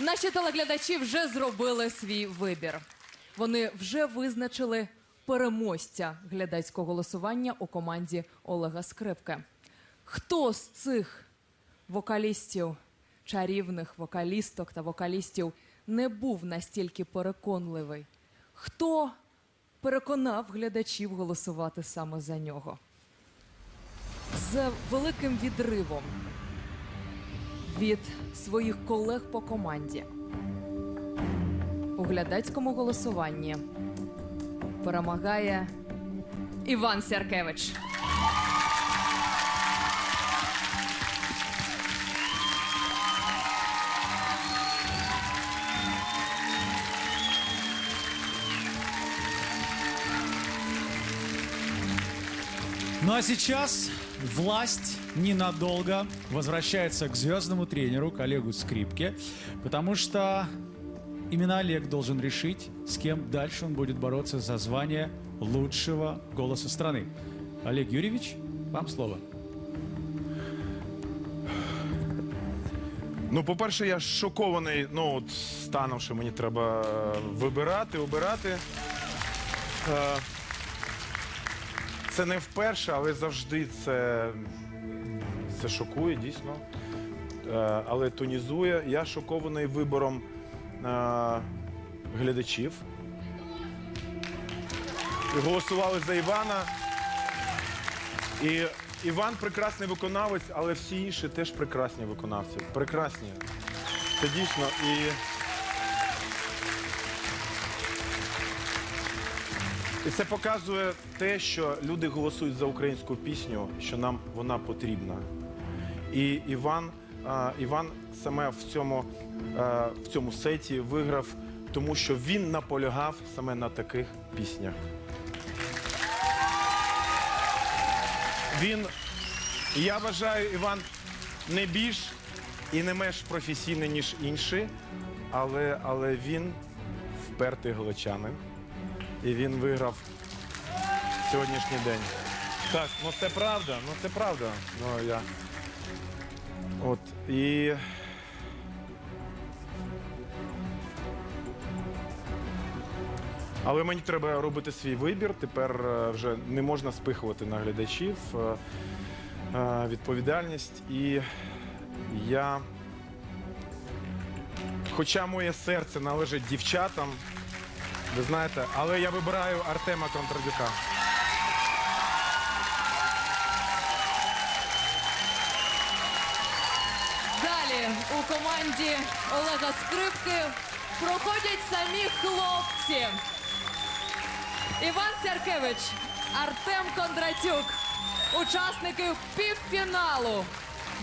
Наші телеглядачі вже зробили свій вибір. Вони вже визначили переможця глядацького голосування у команді Олега Скрипки. Хто з цих вокалістів, чарівних вокалісток та вокалістів не був настільки переконливий? Хто переконав глядачів голосувати саме за нього? З великим відривом від своїх колег по команді. У глядацькому голосуванні перемагає Іван Сяркевич. Ну а сейчас власть ненадолго возвращается к звездному тренеру, к Олегу Скрипке, потому что именно Олег должен решить, с кем дальше он будет бороться за звание лучшего голоса страны. Олег Юрьевич, вам слово. Ну, по-перше, я шокований ну, от, станом, що мені треба вибирати, обирати. Е, Це не вперше, але завжди це, це шокує, дійсно. Е, Але тонізує. Я шокований вибором е, глядачів. Голосували за Івана. І Іван прекрасний виконавець, але всі інші теж прекрасні виконавці. Прекрасні. Це дійсно. І І це показує те, що люди голосують за українську пісню, що нам вона потрібна. І Іван, а, Іван саме в цьому, а, в цьому сеті виграв, тому що він наполягав саме на таких піснях. Він, я вважаю, Іван не більш і не менш професійний, ніж інші, але, але він впертий галичанин. І він виграв сьогоднішній день. Так, ну це правда, ну це правда. Ну, я... От, і... Але мені треба робити свій вибір. Тепер е, вже не можна спихувати на глядачів е, е, відповідальність. І я, хоча моє серце належить дівчатам, ви знаєте, але я вибираю Артема Контрадюка. Далі у команді Олега Скрипки проходять самі хлопці. Іван Сяркевич, Артем Кондратюк, учасники півфіналу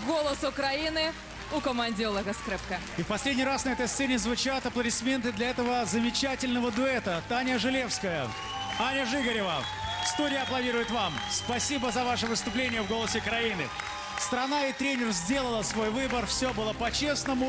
Голос України у команді Скрипки. И в последний раз на этой сцене звучат аплодисменты для этого замечательного дуэта. Таня Желевская, Аня Жигарева. Студия аплодирует вам. Спасибо за ваше выступление в «Голосе Краины». Страна и тренер сделала свой выбор, все было по-честному.